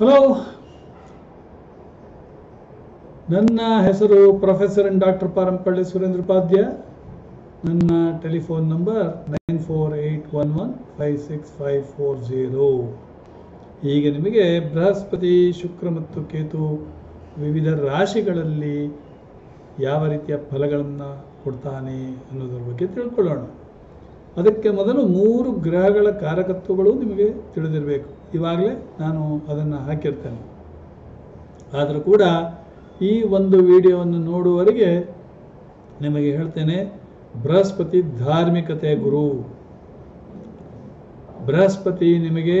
Hello ನನ್ನ ಹೆಸರು professor and doctor Parampalli Surendra Upadhya ನನ್ನ telephone number nine four eight one one five six five four zero ಈಗ ನಿಮಗೆ ಬೃಹಸ್ಪತಿ, ಶುಕ್ರ ಮತ್ತು ಕೇತು ವಿವಿಧ ರಾಶಿಗಳಲ್ಲಿ ಯಾವ ರೀತಿಯ ಫಲಗಳನ್ನು ಕೊಡ್ತಾನೆ ಅನ್ನೋದ್ರ ಬಗ್ಗೆ ತಿಳ್ಕೊಳ್ಳೋಣ. ಅದಕ್ಕೆ ಮೊದಲು ಮೂರು ಗ್ರಹಗಳ ಕಾರಕತ್ವಗಳು ನಿಮಗೆ ತಿಳಿದಿರಬೇಕು. ಇವಾಗಲೇ ನಾನು ಅದನ್ನು ಹಾಕಿರ್ತೇನೆ. ಆದರೂ ಕೂಡ ಈ ಒಂದು ವಿಡಿಯೋವನ್ನು ನೋಡುವವರೆಗೆ ನಿಮಗೆ ಹೇಳ್ತೇನೆ, ಬೃಹಸ್ಪತಿ ಧಾರ್ಮಿಕತೆ ಗುರು. ಬೃಹಸ್ಪತಿ ನಿಮಗೆ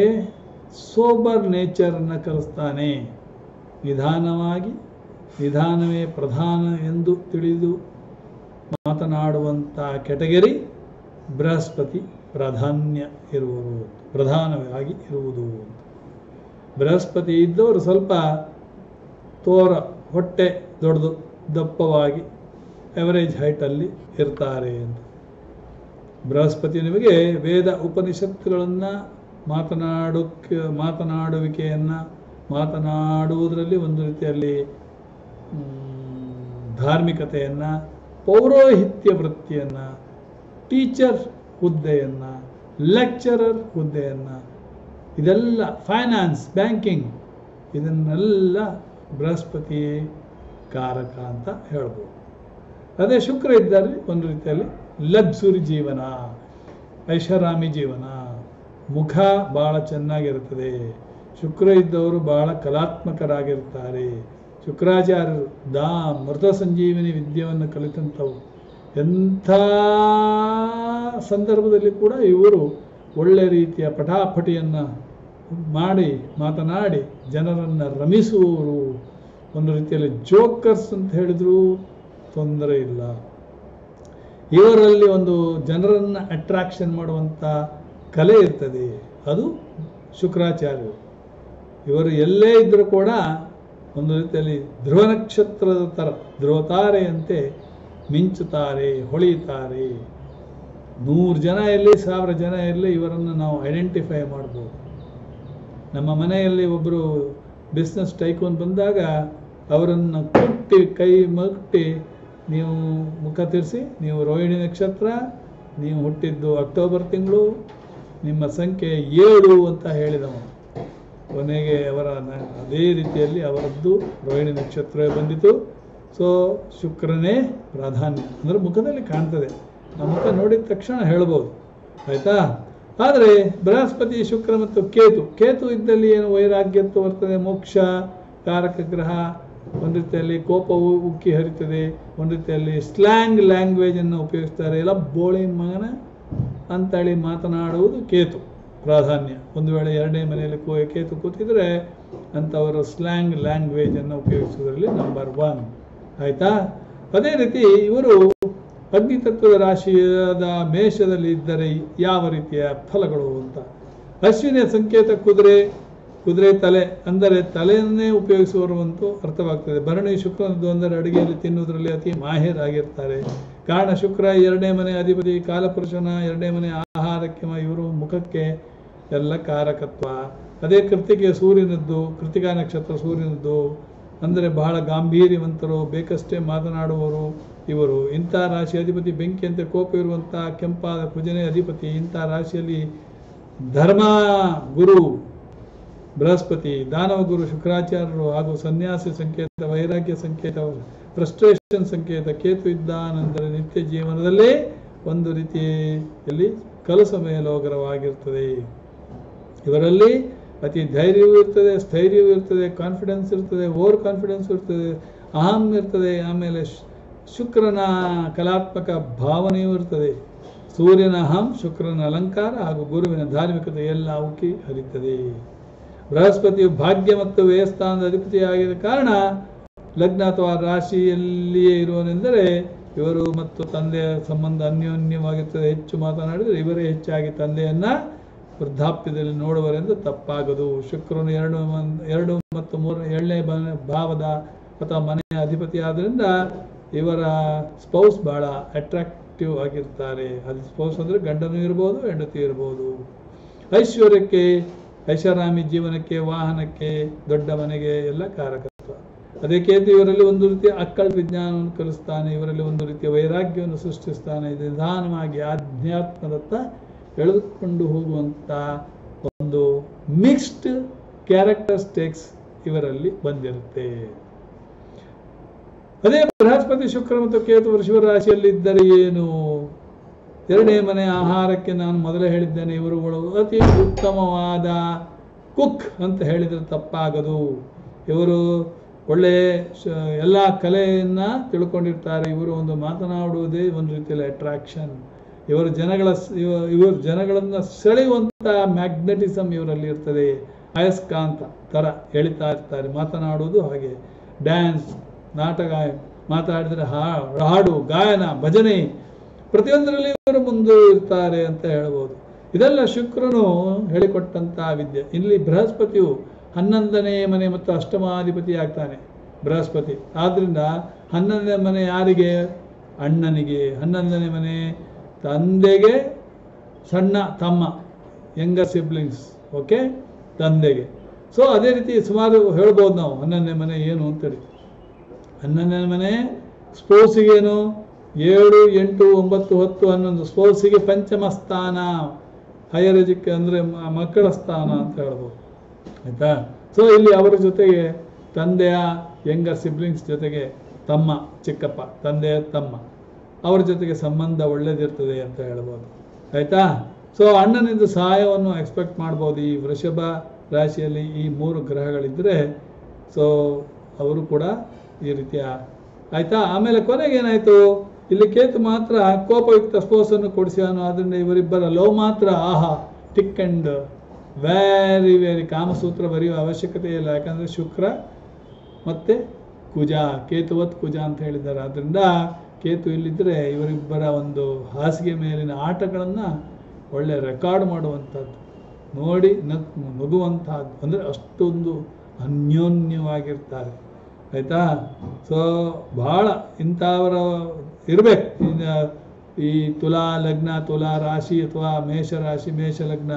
ಸೋಬರ್ ನೇಚರನ್ನು ಕಲಿಸ್ತಾನೆ. ನಿಧಾನವಾಗಿ, ನಿಧಾನವೇ ಪ್ರಧಾನ ಎಂದು ತಿಳಿದು ಮಾತನಾಡುವಂಥ ಕೆಟಗರಿ ಬೃಹಸ್ಪತಿ. ಪ್ರಾಧಾನ್ಯ ಇರುವುದು, ಪ್ರಧಾನವಾಗಿ ಇರುವುದು ಬೃಹಸ್ಪತಿ ಇದ್ದವರು ಸ್ವಲ್ಪ ತೋರ, ಹೊಟ್ಟೆ ದೊಡ್ಡದು, ದಪ್ಪವಾಗಿ ಎವರೇಜ್ ಹೈಟಲ್ಲಿ ಇರ್ತಾರೆ ಅಂತ. ಬೃಹಸ್ಪತಿ ನಿಮಗೆ ವೇದ ಉಪನಿಷತ್ತುಗಳನ್ನು ಮಾತನಾಡೋಕ್ಕೆ ಮಾತನಾಡುವಿಕೆಯನ್ನು ಮಾತನಾಡುವುದರಲ್ಲಿ ಒಂದು ರೀತಿಯಲ್ಲಿ ಧಾರ್ಮಿಕತೆಯನ್ನು, ಪೌರೋಹಿತ್ಯ ವೃತ್ತಿಯನ್ನು ಟೀಚರ್ ಹುದ್ದೆಯನ್ನು ಲೆಕ್ಚರರ್ ಹುದ್ದೆಯನ್ನು, ಇದೆಲ್ಲ ಫೈನಾನ್ಸ್ ಬ್ಯಾಂಕಿಂಗ್ ಇದನ್ನೆಲ್ಲ ಬೃಹಸ್ಪತಿ ಕಾರಕ ಅಂತ ಹೇಳ್ಬೋದು. ಅದೇ ಶುಕ್ರ ಇದ್ದರೆ ಒಂದು ರೀತಿಯಲ್ಲಿ ಲಗ್ಸುರಿ ಜೀವನ, ಐಷಾರಾಮಿ ಜೀವನ, ಮುಖ ಭಾಳ ಚೆನ್ನಾಗಿರುತ್ತದೆ. ಶುಕ್ರ ಇದ್ದವರು ಭಾಳ ಕಲಾತ್ಮಕರಾಗಿರ್ತಾರೆ. ಶುಕ್ರಾಚಾರ್ಯರು ದಾ ಮೃತ ಸಂಜೀವಿನಿ ವಿದ್ಯೆಯನ್ನು ಕಲಿತಂಥವು ಎಂಥ ಸಂದರ್ಭದಲ್ಲಿ ಕೂಡ ಇವರು ಒಳ್ಳೆ ರೀತಿಯ ಪಟಾಪಟಿಯನ್ನು ಮಾಡಿ, ಮಾತನಾಡಿ, ಜನರನ್ನು ರಮಿಸುವವರು. ಒಂದು ರೀತಿಯಲ್ಲಿ ಜೋಕರ್ಸ್ ಅಂತ ಹೇಳಿದರೂ ತೊಂದರೆ ಇಲ್ಲ. ಇವರಲ್ಲಿ ಒಂದು ಜನರನ್ನು ಅಟ್ರಾಕ್ಷನ್ ಮಾಡುವಂಥ ಕಲೆ ಇರ್ತದೆ. ಅದು ಶುಕ್ರಾಚಾರ್ಯರು. ಇವರು ಎಲ್ಲೇ ಇದ್ದರೂ ಕೂಡ ಒಂದು ರೀತಿಯಲ್ಲಿ ಧ್ರುವ ನಕ್ಷತ್ರದ ಥರ ಧ್ರುವತಾರೆಯಂತೆ ಮಿಂಚುತ್ತಾರೆ ಹೊಳೆಯುತ್ತಾರೆ ನೂರು ಜನ ಇರಲಿ, ಸಾವಿರ ಜನ ಇರಲಿ, ಇವರನ್ನು ನಾವು ಐಡೆಂಟಿಫೈ ಮಾಡ್ಬೋದು. ನಮ್ಮ ಮನೆಯಲ್ಲಿ ಒಬ್ಬರು ಬಿಸ್ನೆಸ್ ಟೈಕೊಂಡು ಬಂದಾಗ ಅವರನ್ನು ಕುಟ್ಟಿ, ಕೈ ಮುಟ್ಟಿ, ನೀವು ಮುಖ ತಿರ್ಸಿ, ನೀವು ರೋಹಿಣಿ ನಕ್ಷತ್ರ, ನೀವು ಹುಟ್ಟಿದ್ದು ಅಕ್ಟೋಬರ್ ತಿಂಗಳು, ನಿಮ್ಮ ಸಂಖ್ಯೆ ಏಳು ಅಂತ ಹೇಳಿದವ ಕೊನೆಗೆ ಅವರ ಅದೇ ರೀತಿಯಲ್ಲಿ ಅವರದ್ದು ರೋಹಿಣಿ ನಕ್ಷತ್ರ ಬಂದಿತು. ಸೊ ಶುಕ್ರನೇ ಪ್ರಾಧಾನ್ಯ. ಅಂದರೆ ಮುಖದಲ್ಲಿ ಕಾಣ್ತದೆ. ನಮ್ಮ ಮುಖ ನೋಡಿದ ತಕ್ಷಣ ಹೇಳ್ಬೋದು. ಆಯಿತಾ? ಆದರೆ ಬೃಹಸ್ಪತಿ, ಶುಕ್ರ ಮತ್ತು ಕೇತು. ಕೇತು ಇದ್ದಲ್ಲಿ ಏನು ವೈರಾಗ್ಯತ್ವ ಬರ್ತದೆ? ಮೋಕ್ಷ ಕಾರಕ ಗ್ರಹ, ಒಂದು ರೀತಿಯಲ್ಲಿ ಕೋಪವು ಉಕ್ಕಿ ಹರಿತದೆ. ಒಂದು ರೀತಿಯಲ್ಲಿ ಸ್ಲ್ಯಾಂಗ್ ಲ್ಯಾಂಗ್ವೇಜನ್ನು ಉಪಯೋಗಿಸ್ತಾರೆ. ಎಲ್ಲ ಬೋಳಿ ಮಗನ ಅಂತೇಳಿ ಮಾತನಾಡುವುದು ಕೇತು. ಪ್ರಾಧಾನ್ಯ. ಒಂದು ವೇಳೆ ಎರಡನೇ ಮನೆಯಲ್ಲಿ ಕೋ, ಕೇತು ಕೂತಿದ್ರೆ ಅಂಥವರು ಸ್ಲ್ಯಾಂಗ್ ಲ್ಯಾಂಗ್ವೇಜನ್ನು ಉಪಯೋಗಿಸುವುದರಲ್ಲಿ ನಂಬರ್ ಒನ್ ಆಯಿತಾ? ಅದೇ ರೀತಿ ಇವರು ಅಗ್ನಿತತ್ವದ ರಾಶಿಯಾದ ಮೇಷದಲ್ಲಿ ಇದ್ದರೆ ಯಾವ ರೀತಿಯ ಫಲಗಳು ಅಂತ? ಅಶ್ವಿನಿಯ ಸಂಕೇತ ಕುದುರೆ ಕುದುರೆ ತಲೆ, ಅಂದರೆ ತಲೆಯನ್ನೇ ಉಪಯೋಗಿಸುವರು ಅಂತೂ ಅರ್ಥವಾಗ್ತದೆ. ಭರಣಿ ಶುಕ್ರನದ್ದು ಅಂದರೆ ಅಡುಗೆಯಲ್ಲಿ ತಿನ್ನುವುದರಲ್ಲಿ ಅತಿ ಮಾಹಿರಾಗಿರ್ತಾರೆ ಕಾರಣ ಶುಕ್ರ ಎರಡನೇ ಮನೆ ಅಧಿಪತಿ, ಕಾಲಪುರುಷನ ಎರಡನೇ ಮನೆ ಆಹಾರಕ್ಕೆ ಇವರು ಮುಖಕ್ಕೆ ಎಲ್ಲ ಕಾರಕತ್ವ. ಅದೇ ಕೃತಿಕೆ ಸೂರ್ಯನದ್ದು ಕೃತಿಕಾ ನಕ್ಷತ್ರ ಸೂರ್ಯನದ್ದು ಅಂದರೆ ಬಹಳ ಗಾಂಭೀರ್ಯವಂತರು, ಬೇಕಷ್ಟೇ ಮಾತನಾಡುವವರು ಇವರು. ಇಂಥ ರಾಶಿ ಅಧಿಪತಿ ಅಂತ ಕೋಪ ಇರುವಂಥ ಕೆಂಪಾದ ಕುಜನೆ ಅಧಿಪತಿ, ಇಂಥ ರಾಶಿಯಲ್ಲಿ ಧರ್ಮ ಗುರು, ಬೃಹಸ್ಪತಿ, ದಾನವ ಗುರು, ಶುಕ್ರಾಚಾರ್ಯರು ಹಾಗೂ ಸನ್ಯಾಸಿ ಸಂಕೇತ, ವೈರಾಗ್ಯ ಸಂಕೇತ ಫ್ರಸ್ಟ್ರೇಷನ್ ಸಂಕೇತ, ಕೇತು ಇದ್ದಾನಂದರೆ ನಿತ್ಯ ಜೀವನದಲ್ಲೇ ಒಂದು ರೀತಿಯಲ್ಲಿ ಕಲಸ ಮೇಲೋಗರವಾಗಿರ್ತದೆ ಇವರಲ್ಲಿ ಅತಿ ಧೈರ್ಯವೂ ಇರ್ತದೆ, ಸ್ಥೈರ್ಯವೂ ಇರ್ತದೆ ಕಾನ್ಫಿಡೆನ್ಸ್ ಇರ್ತದೆ ಓವರ್ ಕಾನ್ಫಿಡೆನ್ಸ್ ಇರ್ತದೆ ಅಹಂ ಇರ್ತದೆ, ಆಮೇಲೆ ಶುಕ್ರನ ಕಲಾತ್ಮಕ ಭಾವನೆಯೂ ಇರ್ತದೆ. ಸೂರ್ಯನ ಅಹಂ ಶುಕ್ರನ ಅಲಂಕಾರ ಹಾಗೂ ಗುರುವಿನ ಧಾರ್ಮಿಕತೆ ಎಲ್ಲ ಉಕ್ಕಿ ಹರಿತದೆ. ಬೃಹಸ್ಪತಿಯು ಭಾಗ್ಯ ಮತ್ತು ವ್ಯಯಸ್ಥಾನದ ಅಧಿಪತಿಯಾಗಿದ ಕಾರಣ ಲಗ್ನ ಅಥವಾ ರಾಶಿಯಲ್ಲಿಯೇ ಇರುವನೆಂದರೆ ಇವರು ಮತ್ತು ತಂದೆಯ ಸಂಬಂಧ ಅನ್ಯೋನ್ಯವಾಗಿರ್ತದೆ. ಹೆಚ್ಚು ಮಾತನಾಡಿದರೆ ಇವರೇ ಹೆಚ್ಚಾಗಿ ತಂದೆಯನ್ನ ವೃದ್ಧಾಪ್ಯದಲ್ಲಿ ನೋಡುವರೆಂದು ತಪ್ಪಾಗದು. ಶುಕ್ರನು ಎರಡು ಎರಡು ಮತ್ತು ಮೂರ, ಏಳನೇ ಭಾವದ ಅಥವಾ ಮನೆಯ ಅಧಿಪತಿ ಆದ್ದರಿಂದ ಇವರ ಸ್ಪೌಸ್ ಬಹಳ ಅಟ್ರಾಕ್ಟಿವ್ ಆಗಿರ್ತಾರೆ. ಅದು ಸ್ಪೌಸ್ ಅಂದರೆ ಗಂಡನು ಇರ್ಬೋದು, ಹೆಂಡತಿ ಇರ್ಬೋದು. ಐಶ್ವರ್ಯಕ್ಕೆ, ಐಷಾರಾಮಿ ಜೀವನಕ್ಕೆ, ವಾಹನಕ್ಕೆ, ದೊಡ್ಡ ಮನೆಗೆ ಎಲ್ಲ ಕಾರಕತ್ವ. ಅದಕ್ಕೆ ಇವರಲ್ಲಿ ಒಂದು ರೀತಿಯ ಅಕ್ಕಳ ವಿಜ್ಞಾನವನ್ನು ಕಲಿಸ್ತಾನೆ, ಇವರಲ್ಲಿ ಒಂದು ರೀತಿಯ ವೈರಾಗ್ಯವನ್ನು ಸೃಷ್ಟಿಸ್ತಾನೆ. ನಿಧಾನವಾಗಿ ಆಧ್ಯಾತ್ಮದತ್ತ ಎಳೆದುಕೊಂಡು ಹೋಗುವಂತ ಒಂದು ಮಿಕ್ಸ್ಡ್ ಕ್ಯಾರೆಕ್ಟರಿಸ್ಟಿಕ್ಸ್ ಇವರಲ್ಲಿ ಬಂದಿರುತ್ತೆ. ಅದೇ ಬೃಹಸ್ಪತಿ ಶುಕ್ರ ಮತ್ತು ಕೇತು ವೃಷಭ ರಾಶಿಯಲ್ಲಿದ್ದರೆ ಏನು? ಎರಡನೇ ಮನೆ ಆಹಾರಕ್ಕೆ ನಾನು ಮೊದಲೇ ಹೇಳಿದ್ದೇನೆ, ಇವರುಗಳು ಅತಿ ಉತ್ತಮವಾದ ಕುಕ್ ಅಂತ ಹೇಳಿದರೆ ತಪ್ಪಾಗದು. ಇವರು ಒಳ್ಳೆ ಎಲ್ಲ ಕಲೆಯನ್ನು ತಿಳ್ಕೊಂಡಿರ್ತಾರೆ. ಇವರು ಒಂದು ಮಾತನಾಡುವುದೇ ಒಂದು ರೀತಿಯಲ್ಲಿ ಅಟ್ರಾಕ್ಷನ್ ಇವರು ಜನಗಳ ಇವರು ಜನಗಳನ್ನು ಸೆಳೆಯುವಂತಹ ಮ್ಯಾಗ್ನೆಟಿಸಮ್ ಇವರಲ್ಲಿ ಇರ್ತದೆ. ಅಯಸ್ಕಾಂತ ತರ ಹೇಳ್ತಾ ಇರ್ತಾರೆ. ಮಾತನಾಡುವುದು ಹಾಗೆ. ಡ್ಯಾನ್ಸ್, ನಾಟಕ, ಮಾತಾಡಿದರೆ ಹಾಡು, ಗಾಯನ, ಭಜನೆ ಪ್ರತಿಯೊಂದರಲ್ಲಿ ಇವರು ಮುಂದೆ ಇರ್ತಾರೆ ಅಂತ ಹೇಳ್ಬೋದು. ಇದೆಲ್ಲ ಶುಕ್ರನು ಹೇಳಿಕೊಟ್ಟಂತಹ ವಿದ್ಯೆ. ಇಲ್ಲಿ ಬೃಹಸ್ಪತಿಯು ಹನ್ನೊಂದನೇ ಮನೆ ಮತ್ತು ಅಷ್ಟಮಾಧಿಪತಿ ಆಗ್ತಾನೆ. ಬೃಹಸ್ಪತಿ. ಆದ್ರಿಂದ ಹನ್ನೊಂದನೇ ಮನೆ ಯಾರಿಗೆ? ಅಣ್ಣನಿಗೆ. ಹನ್ನೊಂದನೇ ಮನೆ ತಂದೆಗೆ ಸಣ್ಣ ತಮ್ಮ ಯಂಗರ್ ಸಿಬ್ಲಿಂಗ್ಸ್ ಓಕೆ ತಂದೆಗೆ. ಸೊ ಅದೇ ರೀತಿ ಸುಮಾರು ಹೇಳ್ಬೋದು ನಾವು, ಹನ್ನೊಂದನೇ ಮನೆ ಏನು ಅಂತೇಳಿ. ಹನ್ನೊಂದನೇ ಮನೆ ಸ್ಪೋರ್ಟ್ಸಿಗೇನು ಏಳು, ಎಂಟು, ಒಂಬತ್ತು, ಹತ್ತು, ಹನ್ನೊಂದು ಸ್ಪೋರ್ಟ್ಸಿಗೆ ಪಂಚಮ ಸ್ಥಾನ. ಹೈಯರ್ ಎಜುಕೆ ಅಂದರೆ ಮಕ್ಕಳ ಸ್ಥಾನ ಅಂತ ಹೇಳ್ಬೋದು. ಆಯಿತಾ? ಸೊ ಇಲ್ಲಿ ಅವರ ಜೊತೆಗೆ ತಂದೆಯ ಯಂಗರ್ ಸಿಬ್ಲಿಂಗ್ಸ್ ಜೊತೆಗೆ ತಮ್ಮ, ಚಿಕ್ಕಪ್ಪ, ತಂದೆಯ ತಮ್ಮ. ಅವ್ರ ಜೊತೆಗೆ ಸಂಬಂಧ ಒಳ್ಳೇದಿರ್ತದೆ ಅಂತ ಹೇಳ್ಬೋದು. ಆಯ್ತಾ? ಸೊ ಅಣ್ಣನಿಂದ ಸಹಾಯವನ್ನು ಎಕ್ಸ್ಪೆಕ್ಟ್ ಮಾಡ್ಬೋದು ಈ ವೃಷಭ ರಾಶಿಯಲ್ಲಿ ಈ ಮೂರು ಗ್ರಹಗಳಿದ್ದರೆ ಸೊ ಅವರು ಕೂಡ ಈ ರೀತಿಯ ಆಯ್ತಾ? ಆಮೇಲೆ ಕೊನೆಗೆ ಏನಾಯ್ತು? ಇಲ್ಲಿ ಕೇತು ಮಾತ್ರ ಕೋಪಯುಕ್ತ ಸ್ಪೋರ್ಟ್ಸನ್ನು ಕೊಡಿಸ್ಯಾನು ಅದರಿಂದ ಇವರಿಬ್ಬರ ಲವ್ ಮಾತ್ರ ಆಹಾ ಟಿಕ್ ಅಂಡ್ ವೆರಿ ವೆರಿ ಕಾಮಸೂತ್ರ ಬರೆಯುವ ಅವಶ್ಯಕತೆ ಇಲ್ಲ. ಯಾಕಂದ್ರೆ ಶುಕ್ರ ಮತ್ತೆ ಕುಜ, ಕೇತುವತ್ ಕುಜ ಅಂತ ಹೇಳಿದ್ದಾರೆ. ಅದರಿಂದ ಕೇತು ಇಲ್ಲಿದ್ದರೆ ಇವರಿಬ್ಬರ ಒಂದು ಹಾಸಿಗೆ ಮೇಲಿನ ಆಟಗಳನ್ನು ಒಳ್ಳೆ ರೆಕಾರ್ಡ್ ಮಾಡುವಂಥದ್ದು. ನೋಡಿ ನಗ್ ನಗುವಂಥದ್ದು. ಅಂದರೆ ಅಷ್ಟೊಂದು ಅನ್ಯೋನ್ಯವಾಗಿರ್ತಾರೆ. ಆಯಿತಾ? ಸೊ ಭಾಳ ಇಂಥವರ ಇರಬೇಕು. ಈ ತುಲಾ ಲಗ್ನ, ತುಲಾ ರಾಶಿ ಅಥವಾ ಮೇಷ ರಾಶಿ, ಮೇಷ ಲಗ್ನ.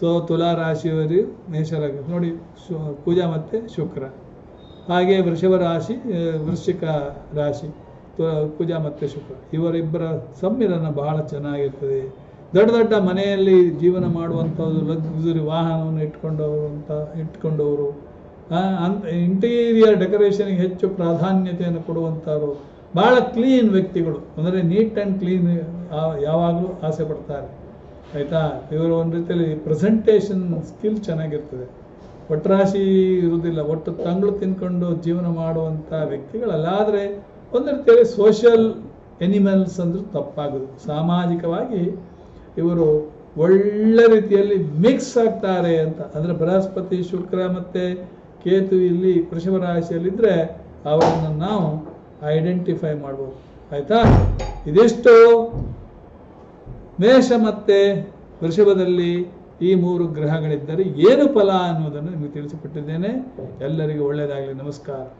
ಸೊ ತುಲಾ ರಾಶಿಯವರು ಮೇಷ ಲಗ್ನ. ನೋಡಿ, ಶು ಕುಜ ಮತ್ತು ಶುಕ್ರ. ಹಾಗೆ ವೃಷಭ ರಾಶಿ, ವೃಶ್ಚಿಕ ರಾಶಿ. ಕುಜ ಮತ್ತು ಶುಕ್ರ. ಇವರಿಬ್ಬರ ಸಮ್ಮಿಲನ ಬಹಳ ಚೆನ್ನಾಗಿರ್ತದೆ. ದೊಡ್ಡ ದೊಡ್ಡ ಮನೆಯಲ್ಲಿ ಜೀವನ ಮಾಡುವಂಥದ್ದು ಲಗ್ಸುರಿ ವಾಹನವನ್ನು ಇಟ್ಕೊಂಡವರು ಅಂತ ಇಟ್ಕೊಂಡವರು ಅಂತ ಇಂಟೀರಿಯರ್ ಡೆಕೋರೇಷನ್ಗೆ ಹೆಚ್ಚು ಪ್ರಾಧಾನ್ಯತೆಯನ್ನು ಕೊಡುವಂಥವ್ರು, ಬಹಳ ಕ್ಲೀನ್ ವ್ಯಕ್ತಿಗಳು. ಅಂದರೆ ನೀಟ್ ಆ್ಯಂಡ್ ಕ್ಲೀನ್ ಯಾವಾಗಲೂ ಆಸೆ ಪಡ್ತಾರೆ. ಆಯಿತಾ? ಇವರು ಒಂದು ರೀತಿಯಲ್ಲಿ ಪ್ರೆಸೆಂಟೇಷನ್ ಸ್ಕಿಲ್ ಚೆನ್ನಾಗಿರ್ತದೆ. ಒಟ್ಟರಾಶಿ ಇರುವುದಿಲ್ಲ. ಒಟ್ಟು ತಂಗಳು ತಿನ್ಕೊಂಡು ಜೀವನ ಮಾಡುವಂಥ ವ್ಯಕ್ತಿಗಳಲ್ಲ, ಆದರೆ ಒಂದು ರೀತಿಯಲ್ಲಿ ಸೋಷಿಯಲ್ ಎನಿಮಲ್ಸ್ ಅಂದ್ರೆ ತಪ್ಪಾಗೋದು. ಸಾಮಾಜಿಕವಾಗಿ ಇವರು ಒಳ್ಳೆ ರೀತಿಯಲ್ಲಿ ಮಿಕ್ಸ್ ಆಗ್ತಾರೆ ಅಂತ. ಅಂದರೆ ಬೃಹಸ್ಪತಿ, ಶುಕ್ರ ಮತ್ತು ಕೇತು ಇಲ್ಲಿ ವೃಷಭ ರಾಶಿಯಲ್ಲಿದ್ದರೆ ಅವರನ್ನು ನಾವು ಐಡೆಂಟಿಫೈ ಮಾಡ್ಬೋದು. ಆಯಿತಾ? ಇದಿಷ್ಟು ಮೇಷ ಮತ್ತೆ ವೃಷಭದಲ್ಲಿ ಈ ಮೂರು ಗ್ರಹಗಳಿದ್ದರೆ ಏನು ಫಲ ಅನ್ನೋದನ್ನು ನಿಮಗೆ ತಿಳಿಸಿಕೊಟ್ಟಿದ್ದೇನೆ. ಎಲ್ಲರಿಗೂ ಒಳ್ಳೆಯದಾಗಲಿ. ನಮಸ್ಕಾರ.